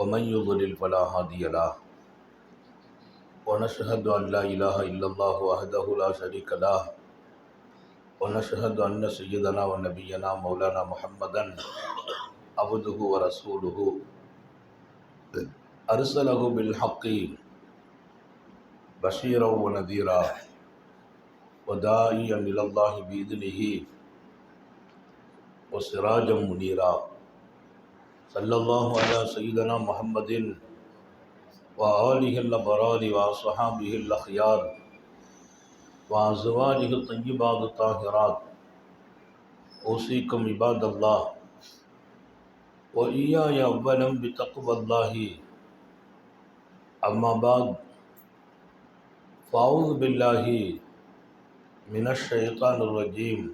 ومن يضلل فلا هادي له ونشهد أن لا إله إلا الله وحده لا شريك له ونشهد أن سيدنا ونبينا مولانا محمدا عبده ورسوله. أرسله بالحق بشيرا ونذيرا وداعيا إلى الله بإذنه وسراجا منيرا. صلی اللہ علیہ سیدنا محمد و علیہ اللہ برار و صحاب اللہ خیار و ضوال طیبات طاہرات اوسیکم عباد اللہ و ایا یا ولم بتقب اللہ. اما بعد فاؤز باللہ من الشیطان الرجیم.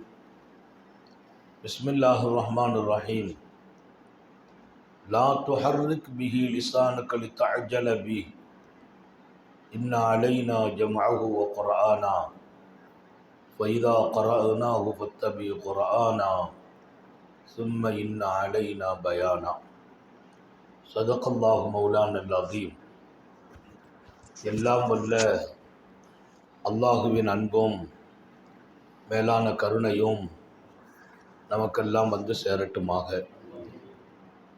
بسم اللہ الرحمن الرحیم. لا تحرك به لسانك لتعجل به إن علينا جمعه وقرآنا فإذا قرأناه فاتبع قرآنا ثم إن علينا بيانا صدق الله مولانا العظيم எல்லாம் வல்ல அல்லாஹுவின் அன்பும் மேலான கருணையும் நமக்கெல்லாம் வந்து சேரட்டுமாக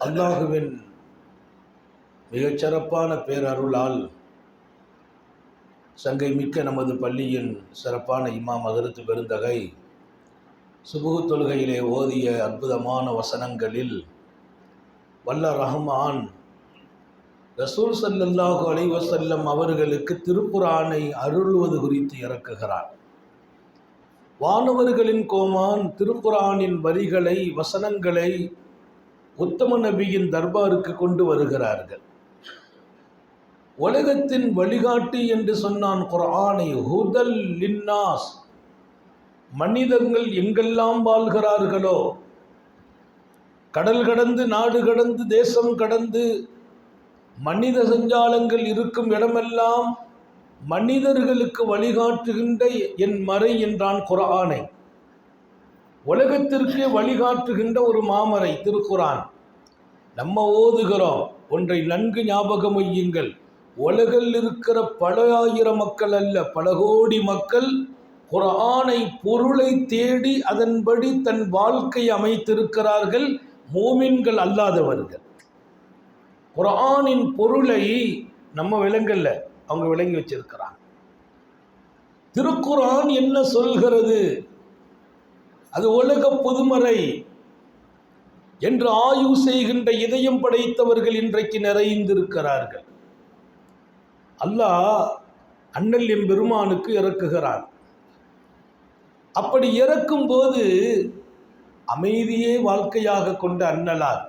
அல்லாஹுவின் மிகச்சிறப்பான பேரருளால் சங்கை மிக்க நமது பள்ளியின் சிறப்பான இமாம் அகரத்து பெருந்தகை சுபுகு தொழுகையிலே ஓதிய அற்புதமான வசனங்களில் வல்ல ரஹ்மான் ரசூல் சல்லல்லாஹு அலைவசல்லம் அவர்களுக்கு திருப்புரானை அருள்வது குறித்து இறக்குகிறார். வானவர்களின் கோமான் திருக்குரானின் வரிகளை வசனங்களை உத்தம நபியின் தர்பாருக்கு கொண்டு வருகிறார்கள். உலகத்தின் வழிகாட்டி என்று சொன்னான் குரானை ஹுதல் லின்னாஸ். மனிதர்கள் எங்கெல்லாம் வாழ்கிறார்களோ கடல் கடந்து நாடு கடந்து தேசம் கடந்து மனித சஞ்சாலங்கள் இருக்கும் இடமெல்லாம் மனிதர்களுக்கு வழிகாட்டுகின்ற என் மறை என்றான் குரானை உலகத்திற்கு வழிகாட்டுகின்ற ஒரு மாமரை திருக்குரான் நம்ம ஓதுகிறோம். ஒன்றை நன்கு ஞாபகம் வையுங்கள். உலகில் இருக்கிற பல ஆயிரம் மக்கள் அல்ல பல கோடி மக்கள் குரானை பொருளை தேடி அதன்படி தன் வாழ்க்கை அமைத்திருக்கிறார்கள். மோமின்கள் அல்லாதவர்கள். குரானின் பொருளை நம்ம விளங்கல்ல அவங்க விளங்கி வச்சிருக்கிறாங்க. திருக்குரான் என்ன சொல்கிறது? அது உலக பொதுமறை என்று ஆய்வு செய்கின்ற இதயம் படைத்தவர்கள் இன்றைக்கு நிறைந்திருக்கிறார்கள். அல்லாஹ் அண்ணல் என் பெருமானுக்கு இறக்குகிறான். அப்படி இறக்கும் போது அமைதியே வாழ்க்கையாக கொண்ட அண்ணலார்.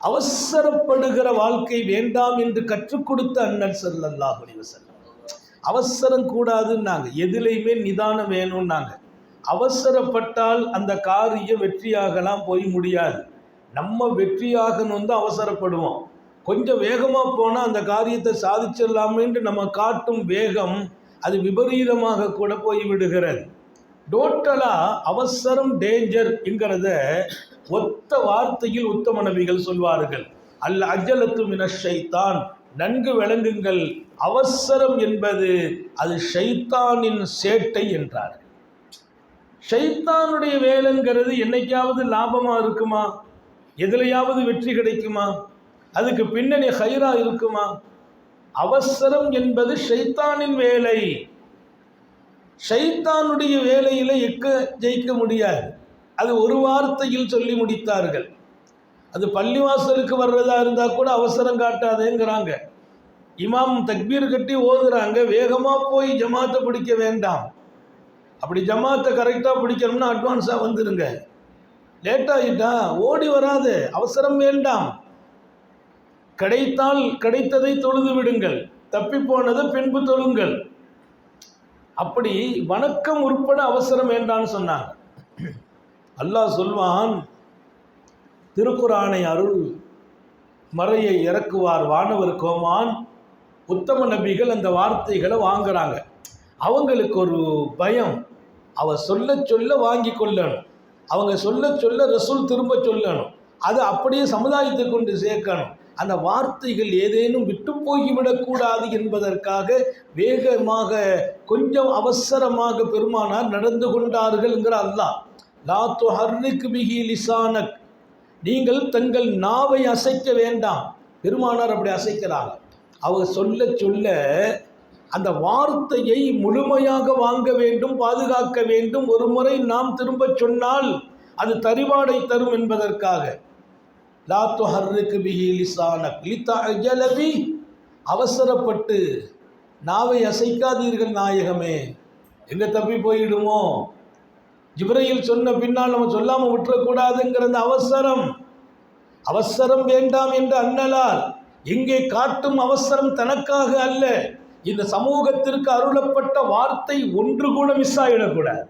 அவசரப்படுகிற வாழ்க்கை வேண்டாம் என்று கற்றுக் கொடுத்த அண்ணன் செல்லல்லா அலைஹி அவசரம் கூடாதுன்னாங்க. எதிலையுமே நிதானம் வேணும்னாங்க. அவசரப்பட்டால் அந்த காரியம் வெற்றியாகலாம் போய் முடியாது. நம்ம வெற்றியாகணும் தான் அவசரப்படுவோம். கொஞ்சம் வேகமாக போனால் அந்த காரியத்தை சாதிச்சிடலாமேன்ட்டு நம்ம காட்டும் வேகம் அது விபரீதமாக கூட போய் விடுகிறது. டோட்டலாக அவசரம் டேஞ்சர் என்கிறத ஒத்த வார்த்தையில் உத்தம நபிகள் சொல்வார்கள். அல்ல அஜலத்து மின ஷைத்தான். நன்கு விளங்குங்கள். அவசரம் என்பது அது ஷைத்தானின் சேட்டை என்றார். ஷைத்தானுடைய வேலைங்கிறது என்னைக்காவது லாபமாக இருக்குமா? எதுலையாவது வெற்றி கிடைக்குமா? அதுக்கு பின்னணி ஹைரா இருக்குமா? அவசரம் என்பது ஷைத்தானின் வேலை. ஷைத்தானுடைய வேலையில் எக்க ஜெயிக்க முடியாது. அது ஒரு வார்த்தையில் சொல்லி முடித்தார்கள். அது பள்ளிவாசலுக்கு வர்றதா இருந்தால் கூட அவசரம் காட்டாதேங்கிறாங்க. இமாம் தக்பீர் கட்டி ஓதுகிறாங்க வேகமாக போய் ஜமாத்தை பிடிக்க வேண்டாம். அப்படி ஜமாத்தை கரெக்டாக பிடிக்கணும்னா அட்வான்ஸாக வந்துடுங்க லேட்டாகிட்டா ஓடி வராது அவசரம் வேண்டாம். கிடைத்தால் கிடைத்ததை தொழுது விடுங்கள். தப்பி போனதை பின்பு தொழுங்கள். அப்படி வணக்கம் உட்பட அவசரம் வேண்டான்னு சொன்னாங்க. அல்லாஹ் சொல்வான் திருக்குறானை அருள் மறையை இறக்குவார் வானவர் கோமான் உத்தம நபிகள் அந்த வார்த்தைகளை வாங்குறாங்க. அவங்களுக்கு ஒரு பயம். அவ சொல்ல சொல்ல வாங்கி கொள்ளணும். அவங்க சொல்ல சொல்ல ரசூல் திரும்ப சொல்லணும். அது அப்படியே சமுதாயத்தை கொண்டு சேர்க்கணும். அந்த வார்த்தைகள் ஏதேனும் விட்டு போய்விடக்கூடாது என்பதற்காக வேகமாக கொஞ்சம் அவசரமாக பெருமானார் நடந்து கொண்டார்கள்ங்கிற அல்லாஹ். லா துஹர்ரிக் பிஹி லிசானக். நீங்கள் தங்கள் நாவை அசைக்க வேண்டாம். பெருமானார் அப்படி அசைக்கிறாங்க. அவங்க சொல்ல சொல்ல அந்த வார்த்தையை முழுமையாக வாங்க வேண்டும் பாதுகாக்க வேண்டும். ஒரு முறை நாம் திரும்ப சொன்னால் அது தரிவாடை தரும் என்பதற்காக. லா துஹர்ரிக் பிஹி லிசானக் அவசரப்பட்டு நாவை அசைக்காதீர்கள் நாயகமே. எங்கே தப்பி போயிடுமோ? ஜிப்ரையில் சொன்ன பின்னால் நம்ம சொல்லாமல் விட்டுறக்கூடாதுங்கிற அந்த அவசரம். அவசரம் வேண்டாம் என்று அண்ணலார் இங்கே காட்டும் அவசரம் தனக்காக அல்ல. இந்த சமூகத்திற்கு அருளப்பட்ட வார்த்தை ஒன்று கூட மிஸ் ஆகிடக்கூடாது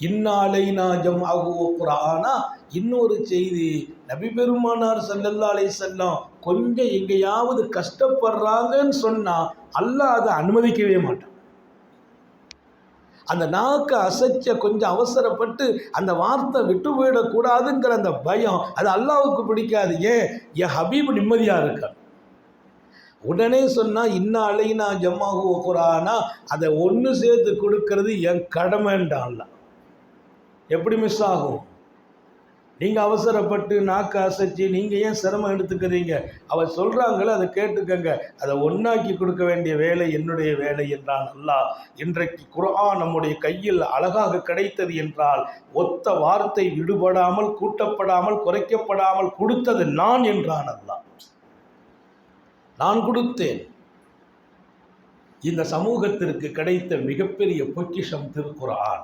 இந்நாளை நாஜம் ஆகுவோ குரானா இன்னொரு செய்தி நபி பெருமானார் சல்லல்லா அலை செல்லம் கொஞ்சம் எங்கேயாவது கஷ்டப்படுறாங்கன்னு சொன்னா அல்லாஹ் அதை அனுமதிக்கவே மாட்டான். அந்த நாக்கை அசைச்ச கொஞ்சம் அவசரப்பட்டு அந்த வார்த்தை விட்டு போயிடக்கூடாதுங்கிற அந்த பயம் அது அல்லாவுக்கு பிடிக்காது. ஏன்? என் ஹபீப் நிம்மதியாக இருக்கான் உடனே சொன்னால் இன்னும் நான் ஜம்மாஹு குரானா அதை ஒன்று சேர்த்து கொடுக்கறது என் கடமைன்றான்ல எப்படி மிஸ் ஆகும்? நீங்கள் அவசரப்பட்டு நாக்கு அசைச்சு நீங்கள் ஏன் சிரமம் எடுத்துக்கிறீங்க? அவர் சொல்கிறாங்களே அதை கேட்டுக்கங்க. அதை ஒன்றாக்கி கொடுக்க வேண்டிய வேலை என்னுடைய வேலை என்றான் அல்லாஹ். இன்றைக்கு குரான் நம்முடைய கையில் அழகாக கிடைத்தது என்றால் ஒத்த வார்த்தை விடுபடாமல் கூட்டப்படாமல் குறைக்கப்படாமல் கொடுத்தது நான் என்றான் அல்லாஹ். நான் கொடுத்தேன். இந்த சமூகத்திற்கு கிடைத்த மிகப்பெரிய பொக்கிஷம் திருக்குறான்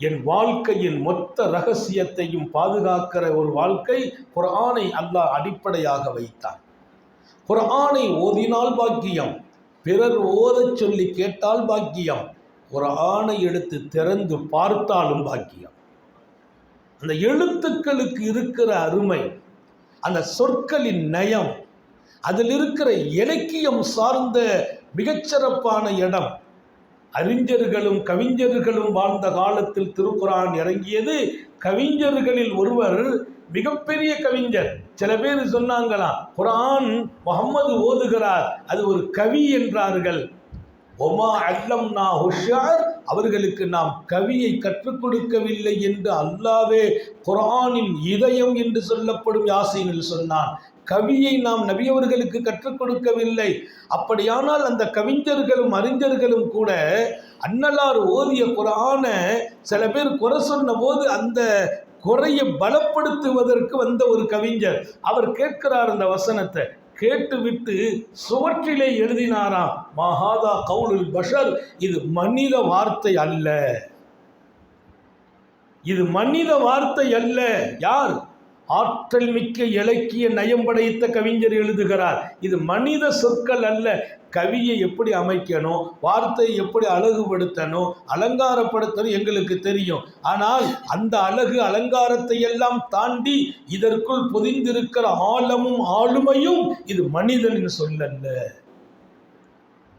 என் வாழ்க்கையின் மொத்த ரகசியத்தையும் பாதுகாக்கிற ஒரு வாழ்க்கை குரானை அல்லாஹ் அடிப்படையாக வைத்தான். குரானை ஓதினால் பாக்கியம் பிறர் ஓதச் சொல்லி கேட்டால் பாக்கியம் ஒரு ஆணை எடுத்து திறந்து பார்த்தாலும் பாக்கியம். அந்த எழுத்துக்களுக்கு இருக்கிற அருமை அந்த சொற்களின் நயம் அதில் இருக்கிற இலக்கியம் சார்ந்த மிகச்சிறப்பான இடம் அறிஞர்களும் கவிஞர்களும் வாழ்ந்த காலத்தில் திருக்குரான் இறங்கியது கவிஞர்களில் ஒருவர் மிகப்பெரிய கவிஞர். சில பேர் சொன்னாங்களாம் குரான் முகம்மது ஓதுகிறார் அது ஒரு கவி என்றார்கள். ஒமா அல்லம் நா ஹுஷார் அவர்களுக்கு நாம் கவியை கற்றுக் கொடுக்கவில்லை என்று அல்லாவே குரானின் இதயம் என்று சொல்லப்படும் யாசினில் சொன்னான். கவியை நாம் நபியவர்களுக்கு கற்றுக் கொடுக்கவில்லை. அப்படியானால் அந்த கவிஞர்களும் அறிஞர்களும் கூட அன்னலார் ஓதிய குரான சில பேர் குறை சொன்ன போது அந்த குறையை பலப்படுத்துவதற்கு வந்த ஒரு கவிஞர். அவர் கேட்கிறார் அந்த வசனத்தை. கேட்டுவிட்டு சுவற்றிலே எழுதினாராம் மகாதா கவுலுல் பஷர் இது மனித வார்த்தை அல்ல. இது மனித வார்த்தை அல்ல. யார்? ஆற்றல் மிக்க இலக்கிய நயம் படைத்த கவிஞர் எழுதுகிறார். இது மனித சொற்கள் அல்ல. கவியை எப்படி அமைக்கணும் வார்த்தையை எப்படி அழகுபடுத்தணும் அலங்காரப்படுத்தணும் எங்களுக்கு தெரியும். ஆனால் அந்த அழகு அலங்காரத்தை எல்லாம் தாண்டி இதற்குள் பொதிந்திருக்கிற ஆழமும் ஆளுமையும் இது மனிதனின் சொல்லல்ல.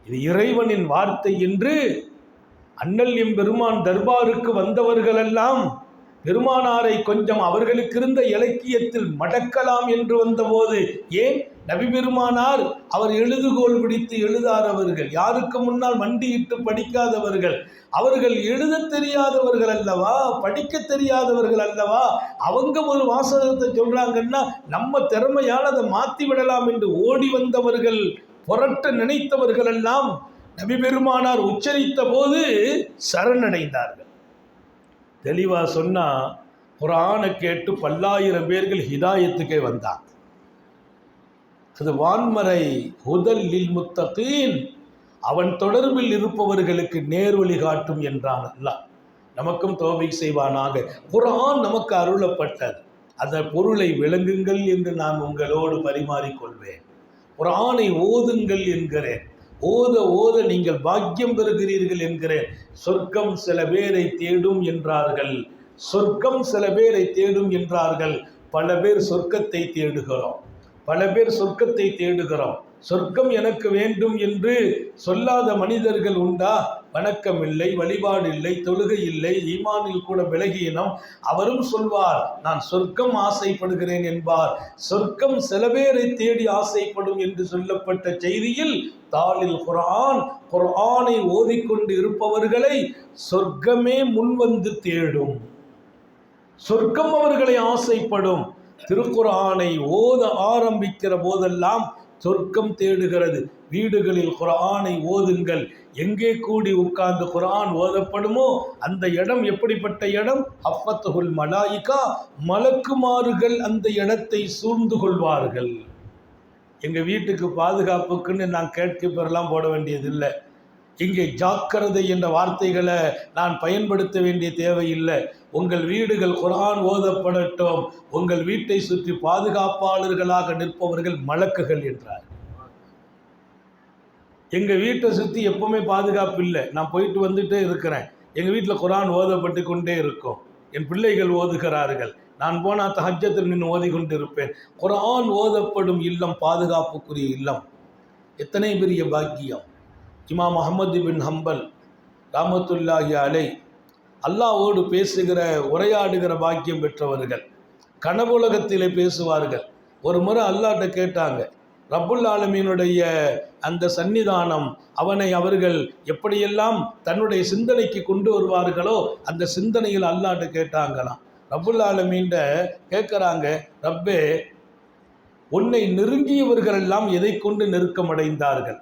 இது இறைவனின் வார்த்தை என்று அண்ணல் எம்பெருமான் தர்பாருக்கு வந்தவர்களெல்லாம் பெருமானாரை கொஞ்சம் அவர்களுக்கு இருந்த இலக்கியத்தில் மடக்கலாம் என்று வந்தபோது ஏன்? நபி பெருமானார் அவர் எழுதுகோல் பிடித்து எழுதாதவர்கள் யாருக்கு முன்னால் மண்டியிட்டு படிக்காதவர்கள்? அவர்கள் எழுத தெரியாதவர்கள் அல்லவா? படிக்க தெரியாதவர்கள் அல்லவா? அவங்க ஒரு வாசகத்தை சொல்றாங்கன்னா நம்ம திறமையால் அதை மாற்றி விடலாம் என்று ஓடி வந்தவர்கள் புரட்ட நினைத்தவர்கள் எல்லாம் நபி பெருமானார் உச்சரித்த போது சரணடைந்தார்கள். தெளிவாக சொன்னால் குரானை கேட்டு பல்லாயிரம் பேர்கள் ஹிதாயத்துக்கே வந்தாங்க. அது வான்மறை ஹுதல் லில் முத்தகீன். அவன் தொடர்பில் இருப்பவர்களுக்கு நேர்வழி காட்டும் என்றான் அல்லா நமக்கும் தோவை செய்வானாக. குரான் நமக்கு அருளப்பட்டது. அதன் பொருளை விளங்குங்கள் என்று நான் உங்களோடு பரிமாறிக்கொள்வேன். குரானை ஓதுங்கள் என்கிறேன். ஓத ஓத நீங்கள் பாக்கியம் பெறுகிறீர்கள் என்கிறேன். சொர்க்கம் சில பேரை தேடும் என்றார்கள். சொர்க்கம் சில பேரை தேடும் என்றார்கள். பல பேர் சொர்க்கத்தை தேடுகிறோம். பல பேர் சொர்க்கத்தை தேடுகிறோம். சொர்க்கம் எனக்கு வேண்டும் என்று சொல்லாத மனிதர்கள் உண்டா? வணக்கம் இல்லை வழிபாடு இல்லை தொழுகை இல்லை ஈமானில் கூட விலகியினம் அவரும் சொல்வார் நான் சொர்க்கம் ஆசைப்படுகிறேன் என்பார். சொர்க்கம் சில பேரை தேடி ஆசைப்படும் என்று சொல்லப்பட்ட செய்தியில் தாளில் குர்ஆன் குர்ஆனை ஓதிக்கொண்டு இருப்பவர்களை சொர்க்கமே முன்வந்து தேடும். சொர்க்கம் அவர்களை ஆசைப்படும். திருக்குறானை ஓத ஆரம்பிக்கிற போதெல்லாம் சொர்க்கம் தேடுகிறது. வீடுகளில் குரானை ஓதுங்கள். எங்கே கூடி உட்கார்ந்து குரான் ஓதப்படுமோ அந்த இடம் எப்படிப்பட்ட இடம்? அப்பத்துகுல் மலாயிகா மலக்குமாறுகள் அந்த இடத்தை சூழ்ந்து கொள்வார்கள். எங்கள் வீட்டுக்கு பாதுகாப்புக்குன்னு நான் கேட்கிப்பரெல்லாம் போட வேண்டியதில்லை. இங்கே ஜாக்கிரதை என்ற வார்த்தைகளை நான் பயன்படுத்த வேண்டிய தேவையில்லை. உங்கள் வீடுகள் குரான் ஓதப்படட்டும். உங்கள் வீட்டை சுற்றி பாதுகாப்பாளர்களாக நிற்பவர்கள் மலக்குகள் என்றார். எங்கள் வீட்டை சுற்றி எப்பவுமே பாதுகாப்பு இல்லை. நான் போயிட்டு வந்துட்டே இருக்கிறேன். எங்கள் வீட்டில் குரான் ஓதப்பட்டு கொண்டே இருக்கும். என் பிள்ளைகள் ஓதுகிறார்கள். நான் போனால் தஹஜத்தில் நின்று ஓதிக்கொண்டு இருப்பேன் குரான் ஓதப்படும் இல்லம் பாதுகாப்புக்குரிய இல்லம். எத்தனை பெரிய பாக்கியம். இமாம் அஹமது பின் ஹம்பல் ராமத்துல்லாஹி அலை அல்லாவோடு பேசுகிற உரையாடுகிற பாக்கியம் பெற்றவர்கள். கனவுலகத்திலே பேசுவார்கள். ஒரு முறை அல்லாட்ட கேட்டாங்க ரப்புல் ஆலமீனுடைய அந்த சன்னிதானம் அவனை அவர்கள் எப்படியெல்லாம் தன்னுடைய சிந்தனைக்கு கொண்டு வருவார்களோ அந்த சிந்தனையில் அல்லாட்ட கேட்டாங்களாம். ரப்புல் ஆலமீன்ட கேட்குறாங்க ரப்பே உன்னை நெருங்கியவர்கள் எல்லாம் எதை கொண்டு நெருக்கமடைந்தார்கள்?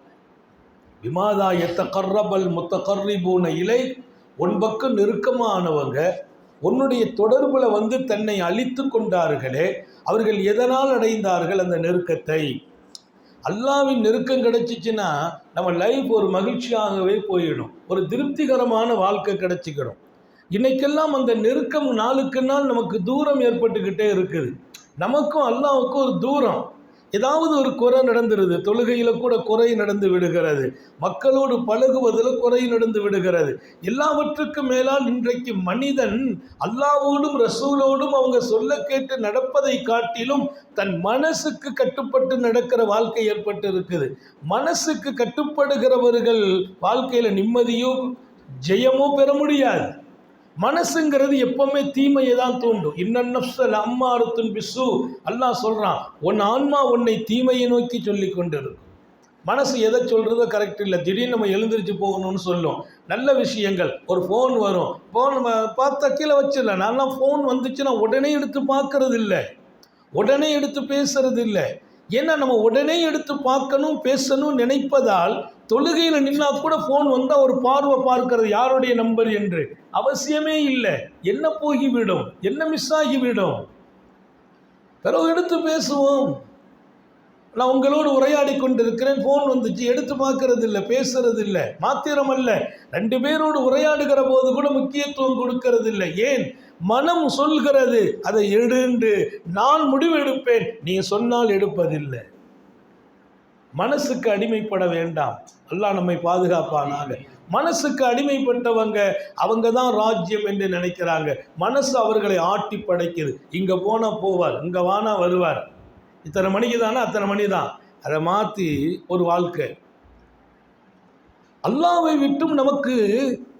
விமாதா எத்த கர்ரபல் முத்த கர்ரிபூன இலை உன் பக்கம் நெருக்கமானவங்க உன்னுடைய தொடர்பில் வந்து தன்னை அழித்து கொண்டார்களே அவர்கள் எதனால் அடைந்தார்கள் அந்த நெருக்கத்தை? அல்லாவின் நெருக்கம் கிடைச்சிச்சின்னா நம்ம லைஃப் ஒரு மகிழ்ச்சியாகவே போயிடும் ஒரு திருப்திகரமான வாழ்க்கை கிடைச்சிக்கிடும். இன்னைக்கெல்லாம் அந்த நெருக்கம் நாளுக்கு நாள் நமக்கு தூரம் ஏற்பட்டுக்கிட்டே இருக்குது. நமக்கும் அல்லாவுக்கும் ஒரு தூரம். ஏதாவது ஒரு குறை நடந்துருது தொழுகையில் கூட குறை நடந்து விடுகிறது. மக்களோடு பழகுவதில் குறை நடந்து விடுகிறது. எல்லாவற்றுக்கும் மேலால் இன்றைக்கு மனிதன் அல்லாவோடும் ரசூலோடும் அவங்க சொல்ல கேட்டு நடப்பதை காட்டிலும் தன் மனசுக்கு கட்டுப்பட்டு நடக்கிற வாழ்க்கை ஏற்பட்டு இருக்குது மனசுக்கு கட்டுப்படுகிறவர்கள் வாழ்க்கையில் நிம்மதியோ ஜெயமோ பெற முடியாது. மனசுங்கிறது எப்பவுமே தீமையை தான் தூண்டும். இன்னல் அம்மாருத்துன் பிசு அல்லாஹ் சொல்கிறான் உன் ஆன்மா உன்னை தீமையை நோக்கி சொல்லி கொண்டிருக்கும். மனசு எதை சொல்கிறதோ கரெக்ட் இல்லை. திடீர்னு நம்ம எழுந்திரிச்சு போகணும்னு சொல்லும். நல்ல விஷயங்கள் ஒரு ஃபோன் வரும். ஃபோன் நம்ம பார்த்தா கீழே வச்சிடல நான்லாம் ஃபோன் வந்துச்சுன்னா உடனே எடுத்து பார்க்கறது இல்லை. உடனே எடுத்து பேசுறது இல்லை. ஏன்னா நம்ம உடனே எடுத்து பார்க்கணும் பேசணும் நினைப்பதால் தொழுகையில் நின்னா கூட ஃபோன் வந்தால் ஒரு பார்வை பார்க்கிறது யாருடைய நம்பர் என்று? அவசியமே இல்லை. என்ன போகிவிடும்? என்ன மிஸ் ஆகிவிடும்? பிறகு எடுத்து பேசுவோம். நான் உங்களோடு உரையாடி கொண்டிருக்கிறேன். ஃபோன் வந்துச்சு. எடுத்து பார்க்கறது இல்லை பேசுறது இல்லை மாத்திரம் அல்ல ரெண்டு பேரோடு உரையாடுகிற போது கூட முக்கியத்துவம் கொடுக்கறது இல்லை ஏன்? மனம் சொல்கிறது. அதை எடுண்டு நான் முடிவு எடுப்பேன் நீ சொன்னால் எடுப்பதில்லை. மனசுக்கு அடிமைப்பட வேண்டாம். அல்லாஹ் நம்மை பாதுகாப்பானாங்க மனசுக்கு அடிமைப்பட்டவங்க அவங்க தான் ராஜ்யம் என்று நினைக்கிறாங்க. மனசு அவர்களை ஆட்டி படைக்குது. இங்கே போனால் போவார் இங்கே வானா வருவார். இத்தனை மணிக்கு தானே அத்தனை மணி தான் அதை மாற்றி ஒரு வாழ்க்கை. அல்லாவை விட்டும் நமக்கு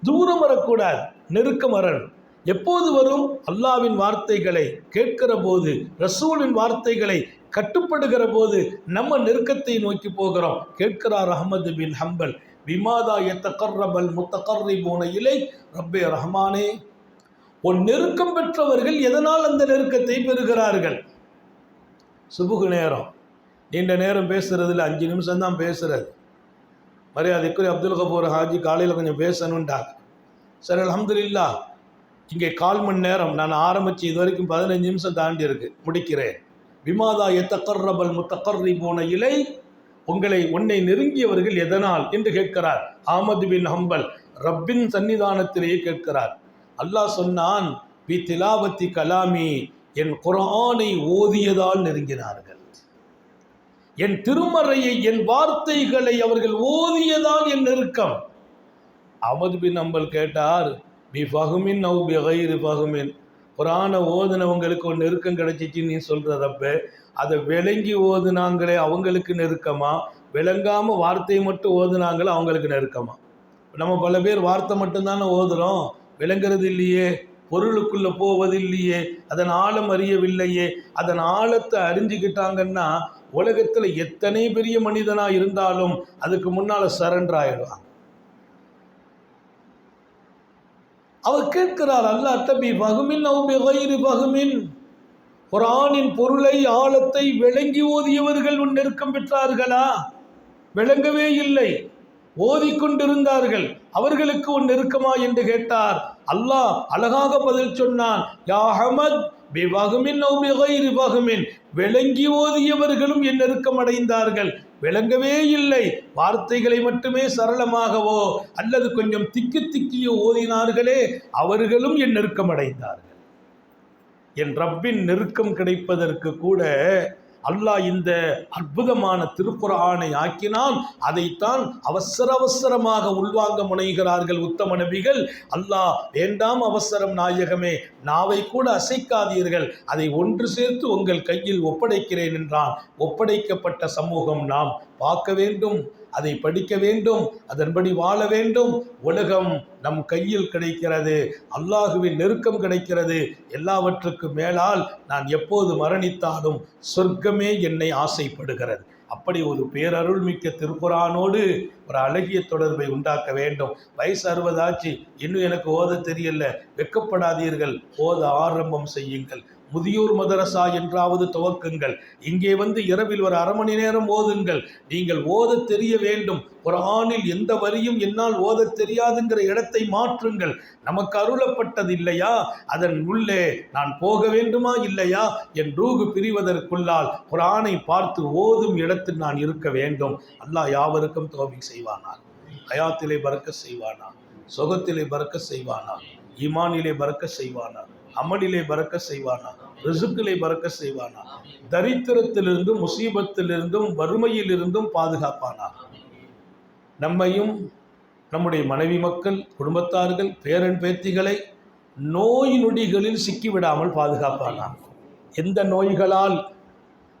தூரம் வரக்கூடாது நெருக்கம் வரணும். எப்போது வரும்? அல்லாவின் வார்த்தைகளை கேட்கிற போது ரசூலின் வார்த்தைகளை கட்டுப்படுகிற போது நம்ம நெருக்கத்தை நோக்கி போகிறோம். கேட்கிறார் அகமது பின் ஹம்பல் விமாதா எத்தகர்ரபல் முத்தகர்ரிபூன இலை? ரப்பே ரஹ்மானே உன் நெருக்கம் பெற்றவர்கள் எதனால் அந்த நெருக்கத்தை பெறுகிறார்கள்? சுபுகு நேரம். நீண்ட நேரம் பேசுறதுல அஞ்சு நிமிஷம் தான் பேசுறது. மரியாதைக்குரிய அப்துல் கபூர் ஹாஜி காலையில் கொஞ்சம் பேசணுன்ட்டாங்க சரி அல்ஹம்துலில்லா இங்கே கால் மணி நேரம். நான் ஆரம்பித்து இது வரைக்கும் பதினஞ்சு நிமிஷம் தாண்டி இருக்கு முடிக்கிறேன். விமாதா எத்தக்கர்ரபல் முத்தக்கர்ரி போன இலை? உங்களை உன்னை நெருங்கியவர்கள் எதனால்? என்று கேட்கிறார். ஆமது பின் ஹம்பல் ரப்பின் சன்னிதானத்திலேயே கேட்கிறார். அல்லாஹ் சொன்னான் பி திலாவத்தி கலாமி என் குரானை ஓதியதால் நெருங்கினார்கள். என் திருமறையை என் வார்த்தைகளை அவர்கள் ஓதியதால் என் நெருக்கம். அமது பின் அம்பல் கேட்டார் பி பகுமின் நவ் பி கைரு புராண ஓதுனவங்களுக்கு ஒரு நெருக்கம் கிடைச்சிச்சு நீ சொல்கிறப்ப அதை விளங்கி ஓதுனாங்களே அவங்களுக்கு நெருக்கமா? விளங்காமல் வார்த்தையை மட்டும் ஓதுனாங்களே அவங்களுக்கு நெருக்கமா? நம்ம பல பேர் வார்த்தை மட்டும்தானே ஓதுறோம். விளங்குறது இல்லையே பொருளுக்குள்ளே போவதில்லையே அதன் ஆழம் அறியவில்லையே அதன் ஆழத்தை அறிஞ்சுக்கிட்டாங்கன்னா உலகத்தில் எத்தனை பெரிய மனிதனாக இருந்தாலும் அதுக்கு முன்னால் சரண்டர் ஆயிடுவாங்க. அவர் கேட்கிறார் அல்லா தபி பகுமின் அவுபி கைரி பகுமின் குரானின் பொருளை ஆழத்தை விளங்கி ஓதியவர்கள் உன் நெருக்கம் பெற்றார்களா? விளங்கவே இல்லை. ஓதிக்கொண்டிருந்தார்கள் அவர்களுக்கு உன் நெருக்கமா என்று கேட்டார். அல்லாஹ் அழகாக பதில் சொன்னான் யா அஹமத் பி வகுமின். விளங்கி ஓதியவர்களும் என் நெருக்கம் அடைந்தார்கள். விளங்கவே இல்லை. வார்த்தைகளை மட்டுமே சரளமாகவோ அல்லது கொஞ்சம் திக்கி திக்கியோ ஓதினார்களே அவர்களும் என் நெருக்கம் அடைந்தார்கள் என் ரப்பின் நெருக்கம் கிடைப்பதற்கு கூட அல்லாஹ் இந்த அற்புதமான திருக்குறானை ஆக்கினான் அதைத்தான் அவசர அவசரமாக உள்வாங்க முனைகிறார்கள் உத்தம நபிகள். அல்லாஹ் வேண்டாம் அவசரம் நாயகமே நாவை கூட அசைக்காதீர்கள். அதை ஒன்று சேர்த்து உங்கள் கையில் ஒப்படைக்கிறேன் என்றான். ஒப்படைக்கப்பட்ட சமூகம் நாம் பார்க்க வேண்டும். அதை படிக்க வேண்டும் அதன்படி வாழ வேண்டும். உலகம் நம் கையில் கிடைக்கிறது அல்லாஹுவின் நெருக்கம் கிடைக்கிறது. எல்லாவற்றுக்கும் மேலால் நான் எப்போது மரணித்தாலும் சொர்க்கமே என்னை ஆசைப்படுகிறது. அப்படி ஒரு பேரருள்மிக்க திருக்குறானோடு ஒரு அழகிய தொடர்பை உண்டாக்க வேண்டும். வயசு அறுபதாச்சு இன்னும் எனக்கு ஓத தெரியல. வெக்கப்படாதீர்கள் ஓத ஆரம்பம் செய்யுங்கள். முதியோர் மதரசா என்றாவது துவக்குங்கள். இங்கே வந்து இரவில் ஒரு அரை மணி நேரம் ஓதுங்கள். நீங்கள் ஓத தெரிய வேண்டும். குரானில் எந்த வரியும் என்னால் ஓத தெரியாதுங்கிற இடத்தை மாற்றுங்கள். நமக்கு அருளப்பட்டது இல்லையா? அதன் உள்ளே நான் போக வேண்டுமா இல்லையா? என் ரூகு பிரிவதற்குள்ளால் குரானை பார்த்து ஓதும் இடத்தில் நான் இருக்க வேண்டும். அல்லாஹ் யாவருக்கும் தோல்வி செய்வானா ஹயாத்திலே பறக்க செய்வானா சொகத்திலே பறக்க செய்வானா ஈமானிலே பறக்க செய்வானா அமலிலே பறக்க செய்வானா? ரிசுக்கிலே பறக்க செய்வானா? தரித்திரத்திலிருந்தும் முசீபத்திலிருந்தும் வறுமையிலிருந்தும் பாதுகாப்பானா? நம்மையும் நம்முடைய மனைவி மக்கள் குடும்பத்தார்கள் பேரன் பேத்திகளை நோய் நொடிகளில் சிக்கிவிடாமல் பாதுகாப்பானா? எந்த நோய்களால்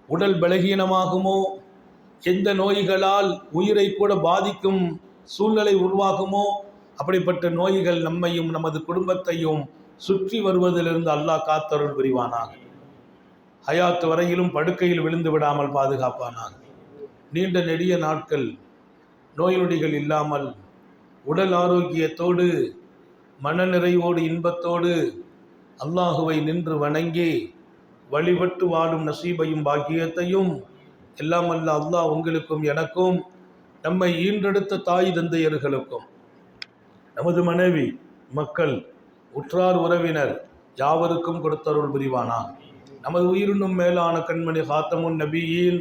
உடல் பலகீனமாகுமோ? எந்த நோய்களால் உயிரை கூட பாதிக்கும் சூழ்நிலை உருவாகுமோ? அப்படிப்பட்ட நோய்கள் நம்மையும் நமது குடும்பத்தையும் சுற்றி வருவதிலிருந்து அல்லாஹ் காத்தருள் புரிவானாக. ஹயாத்து வரையிலும் படுக்கையில் விழுந்து விடாமல் பாதுகாப்பானாக. நீண்ட நெடிய நாட்கள் நோய் நொடிகள் இல்லாமல் உடல் ஆரோக்கியத்தோடு மனநிறைவோடு இன்பத்தோடு அல்லாஹுவை நின்று வணங்கி வழிபட்டு வாழும் நசீபையும் பாக்கியத்தையும் எல்லாம் அல்ல அல்லாஹ் உங்களுக்கும் எனக்கும் நம்மை ஈன்றெடுத்த தாய் தந்தையர்களுக்கும். நமது மனைவி மக்கள் உற்றார் உறவினர் யாவருக்கும் கொடுத்தருள் புரிவானா? நமது உயிரினும் மேலான கண்மணி ஹாத்தமுன் நபியின்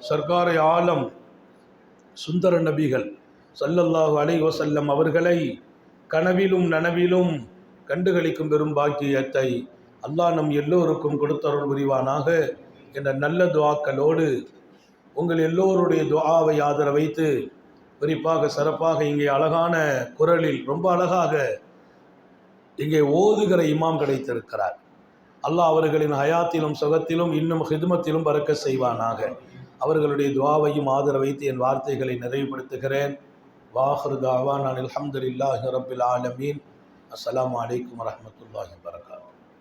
சர்க்காரை ஆலம் சுந்தர நபிகள் சல்லல்லாஹு அலைஹி வஸல்லம் அவர்களை கனவிலும் நனவிலும் கண்டுகளிக்கும் பெரும் பாக்கியத்தை அல்லாஹ் நம் எல்லோருக்கும் கொடுத்தருள் புரிவானாக என்ற நல்ல துவாக்களோடு உங்கள் எல்லோருடைய துவாவை ஆதர வைத்து குறிப்பாக சிறப்பாக இங்கே அழகான குரலில் ரொம்ப அழகாக இங்கே ஓதுகிற இமாம் கிடைத்திருக்கிறார். அல்லாஹ் அவர்களின் ஹயாத்திலும் சுகத்திலும் இன்னும் ஹிதுமத்திலும் பறக்க செய்வானாக. அவர்களுடைய துவாவையும் ஆதரவைத்து என் வார்த்தைகளை நிறைவுபடுத்துகிறேன். வாஹர் தாவா நான் அல்ஹம்துலில்லாஹி ரப்பில் ஆலமீன். அஸ்லாம் வலைக்கம் வரமத்துல்லாஹி வரகாத்